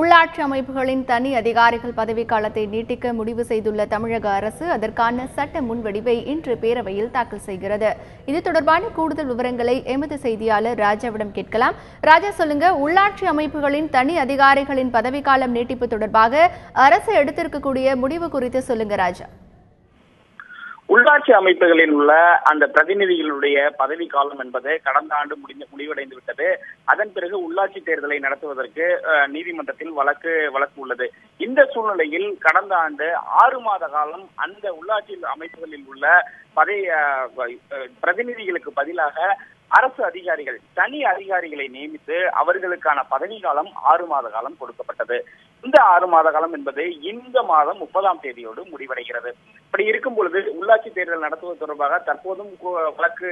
உள்ளாட்சி அமைப்புகளின் தனி அதிகாரிகள் பதவிக்காலத்தை நீட்டிக்க முடிவு செய்துள்ள தமிழக அரசு அதற்கான சட்ட முன்வடிவை இன்று பேரவையில் தாக்கல் செய்கிறது. இது தொடர்பான கூடுதல் விவரங்களை எமது செய்தியாளர் ராஜாவிடம் கேட்கலாம். ராஜா சொல்லுங்க உள்ளாட்சி அமைப்புகளின் தனி அதிகாரிகளின் பதவிக்காலம் நீட்டிப்பு தொடர்பாக அரசு எடுத்திருக்கக்கூடிய முடிவு குறித்து சொல்லுங்க ராஜா. உள்ளாட்சி அமைப்புகளில் உள்ள அந்த பிரதிநிதிகளுடைய பதவி காலம் என்பது கடந்த ஆண்டு முடிந்து முடிவடைந்து விட்டது. அதன் பிறகு உள்ளாட்சி தேர்தலை நடத்துவதற்கு அஹ், நீதிமன்றத்தில் வழக்கு வழக்கு உள்ளது. இந்த சூழ்நிலையில் கடந்த ஆண்டு ஆறு மாத காலம் அந்த உள்ளாட்சி அமைப்புகளில் உள்ள பதவி பிரதிநிதிகளுக்கு பதிலாக அரசு அதிகாரிகள் தனி அதிகாரிகளை நியமித்து அவர்களுக்கான பதவி காலம் ஆறு மாத காலம் கொடுக்கப்பட்டது. இந்த ஆறு மாத காலம் என்பது இந்த மாதம் முப்பதாம் தேதியோடு முடிவடைகிறது. இப்படி இருக்கும் பொழுது உள்ளாட்சி தேர்தல் நடத்துவது தொடர்பாக தற்போதும் வழக்கு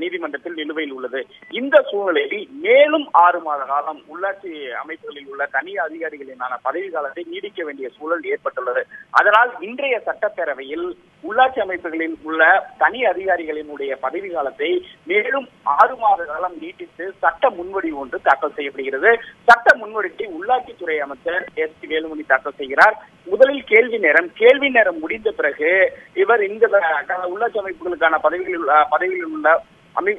நீதிமன்றத்தில் நிலுவையில் உள்ளது. இந்த சூழ்நிலையில் மேலும் ஆறு மாத காலம் உள்ளாட்சி அமைப்புகளில் உள்ள தனி அதிகாரிகளினான பதவி காலத்தை நீடிக்க வேண்டிய சூழல் ஏற்பட்டுள்ளது. அதனால் இன்றைய சட்டப்பேரவையில் உள்ளாட்சி அமைப்புகளில் உள்ள தனி அதிகாரிகளினுடைய பதவி காலத்தை மேலும் ஆறு மாத காலம் நீட்டித்து சட்ட முன்வடிவு ஒன்று தாக்கல் செய்யப்படுகிறது. சட்ட முன்வடிவை உள்ளாட்சித்துறை அமைச்சர் எஸ் பி வேலுமணி தாக்கல் செய்கிறார். முதலில் கேள்வி நேரம். கேள்வி நேரம் முடிந்த பிறகு இவர் இந்த உள்ளாட்சி அமைப்புகளுக்கான பதவிகளில் உள்ள- பதவியில் உள்ள அமை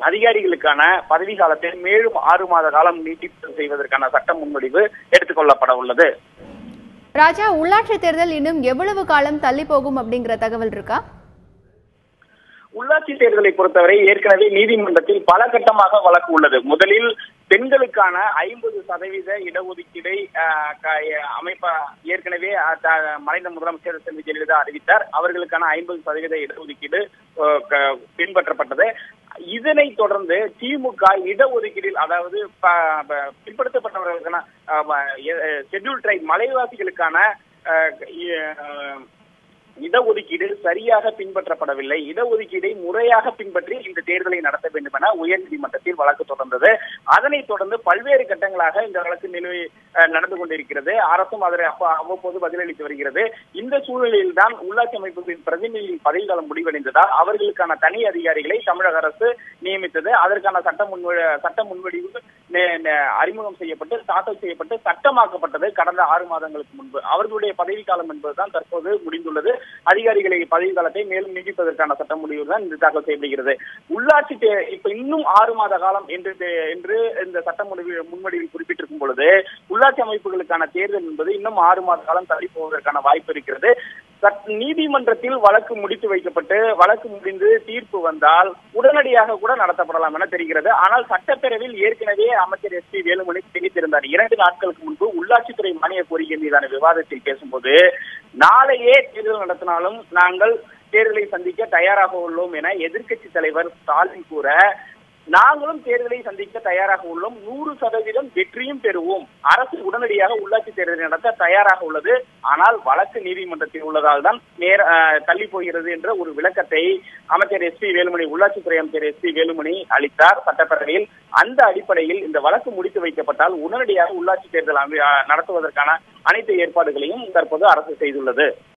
அதிகாரிகளுக்கான பதவி காலத்தை மேலும் ஆறு மாத காலம் நீட்டிப்பு செய்வதற்கான சட்ட முன்வடிவு எடுத்துக்கொள்ளப்பட உள்ளது. ராஜா உள்ளாட்சி தேர்தல் இன்னும் எவ்வளவு காலம் தள்ளி போகும் அப்படிங்கிற தகவல் இருக்கா? உள்ளாட்சி தேர்தலை பொறுத்தவரை ஏற்கனவே நீதிமன்றத்தில் பல கட்டமாக வழக்கு உள்ளது. முதலில் பெண்களுக்கான ஐம்பது சதவீத இடஒதுக்கீடை அமைப்ப ஏற்கனவே மறைந்த முதலமைச்சர் செல்வி ஜெயலலிதா அறிவித்தார். அவர்களுக்கான ஐம்பது சதவீத இடஒதுக்கீடு பின்பற்றப்பட்டது. இதனைத் தொடர்ந்து திமுக இடஒதுக்கீடில் அதாவது ப- ப- பிற்படுத்தப்பட்டவர்களுக்கான ஷெட்யூல் ட்ரைப் மலைவாசிகளுக்கான அஹ், இடஒதுக்கீடு சரியாக பின்பற்றப்படவில்லை. இடஒதுக்கீடை முறையாக பின்பற்றி இந்த தேர்தலை நடத்த வேண்டும் என உயர்நீதிமன்றத்தில் வழக்கு தொடர்ந்தது. அதனைத் தொடர்ந்து பல்வேறு கட்டங்களாக இந்த வழக்கு நிலுவை அஹ், நடந்து கொண்டிருக்கிறது. அரசும் அதனை அவ்வப்போது பதிலளித்து வருகிறது. இந்த சூழ்நிலையில் தான் உள்ளாட்சி அமைப்புகளின் பிரதிநிதியின் பதவிக்காலம் முடிவடைந்ததால் அவர்களுக்கான தனி அதிகாரிகளை தமிழக அரசு நியமித்தது. அதற்கான சட்ட முன்வ சட்ட முன்வடிவு அறிமுகம் செய்யப்பட்டு தாக்கல் செய்யப்பட்டு சட்டமாக்கப்பட்டது கடந்த ஆறு மாதங்களுக்கு முன்பு. அவர்களுடைய பதவிக்காலம் என்பதுதான் தற்போது முடிந்துள்ளது. அதிகாரிகளை பதவி காலத்தை மேலும் நீடிப்பதற்கான சட்ட முடிவு தான் இன்று தாக்கல் செய்யப்படுகிறது. உள்ளாட்சி இப்ப இன்னும் ஆறு மாத காலம் என்று என்று இந்த சட்ட முடிவு முன்வடிவில் குறிப்பிட்டிருக்கும் பொழுது உள்ளாட்சி அமைப்புகளுக்கான தேர்தல் என்பது இன்னும் ஆறு மாத காலம் தள்ளி போவதற்கான வாய்ப்பு இருக்கிறது. நீதிமன்றத்தில் வழக்கு முடித்து வைக்கப்பட்டு வழக்கு முடிந்து தீர்ப்பு வந்தால் உடனடியாக கூட நடத்தப்படலாம் என தெரிகிறது. ஆனால் சட்டப்பேரவையில் ஏற்கனவே அமைச்சர் எஸ் பி வேலுமணி தெரிவித்திருந்தார். இரண்டு நாட்களுக்கு முன்பு உள்ளாட்சித்துறை மானிய கோரிக்கை மீதான விவாதத்தில் பேசும்போது நாளையே தேர்தல் நடத்தினாலும் நாங்கள் தேர்தலை சந்திக்க தயாராக உள்ளோம் என எதிர்க்கட்சி தலைவர் ஸ்டாலின் கூற நாங்களும் தேர்தலை சந்திக்க தயாராக உள்ளோம். நூறு சதவீதம் வெற்றியும் பெறுவோம். அரசு உடனடியாக உள்ளாட்சி தேர்தலை நடத்த தயாராக உள்ளது. ஆனால் வழக்கு நீதிமன்றத்தில் உள்ளதால் தான் நேர அஹ், தள்ளி போகிறது என்ற ஒரு விளக்கத்தை அமைச்சர் எஸ் பி வேலுமணி உள்ளாட்சித்துறை அமைச்சர் எஸ் பி வேலுமணி அளித்தார். சட்டப்பேரவையில் அந்த அடிப்படையில் இந்த வழக்கு முடித்து வைக்கப்பட்டால் உடனடியாக உள்ளாட்சி தேர்தல் அமை- நடத்துவதற்கான அனைத்து ஏற்பாடுகளையும் தற்போது அரசு செய்துள்ளது.